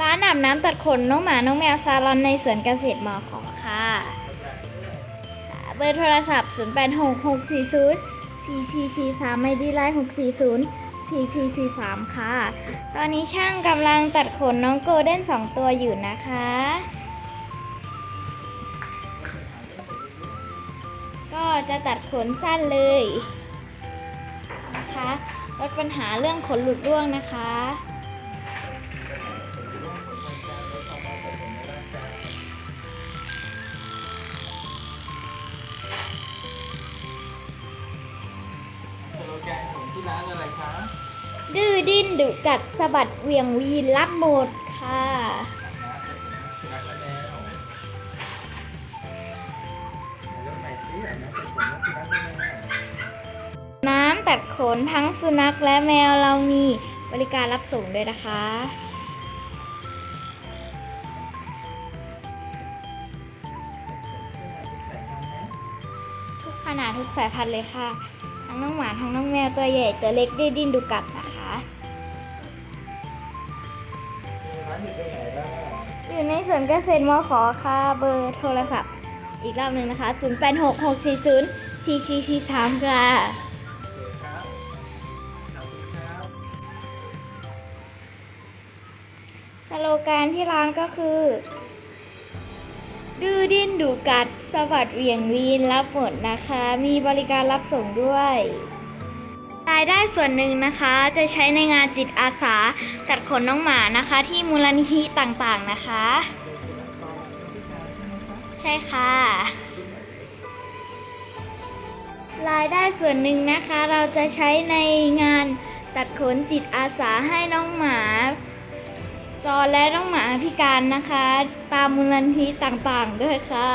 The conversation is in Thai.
ร้านอาบน้ำตัดขนน้องหมา น้องแมวซาลอนในสวนเกษตรมอขอค่ะ เบอร์โทรศัพท์ 0 8 6 6 4 0 4 4 4 3 ไม่ดีไลน์6 4 0 4 4 4 3 ค่ะ ตอนนี้ช่างกำลังตัดขนน้องโกลเด้น 2 ตัวอยู่นะคะ ก็จะตัดขนสั้นเลยนะคะลดปัญหาเรื่องขนหลุดร่วงนะคะ สโลแกนของที่ร้านอะไรคะดื้อดิ้นดุกัดสะบัดเหวียงวีนรับหมดค่ะนะสุนัขและแมวไหนเริ่มใหม่สิไหนนะเป็นผมว่าสุนัขและแมวน้ำตัดขนทั้งสุนัขและแมวเรามีบริการรับส่งด้วยนะคะทุกขนาดทุกสายพันธุ์เลยค่ะ ทั้งน้องหมาทั้งน้องแมวตัวใหญ่ตัวเล็กดื้อดิ้นดุกัดนะคะร้านอยู่ตรงไหนบ้างอยู่ในสวนเกษตรมขอค่ะเบอร์โทรศัพท์อีกรอบหนึ่งนะคะ 0 8 6 6 4 0 4 4 4 3 ค่ะ โอเคครับขอบคุณครับ สโลแกนที่ร้านก็คือ ดื้อดิ้นดุกัดสวัสดเหวี่ยงวีนรับหมดนะคะ มีบริการรับส่งด้วยรายได้ส่วนหนึ่งนะคะจะใช้ในงานจิตอาสาตัดขนน้องหมานะคะ ที่มูลนิธิต่างๆนะคะ ใช่ค่ะรายได้ส่วนหนึ่งนะคะ เราจะใช้ในงานตัดขนจิตอาสาให้น้องหมา จอและน้องหมาพิการนะคะ ตามมูลนิธิต่างๆด้วยค่ะ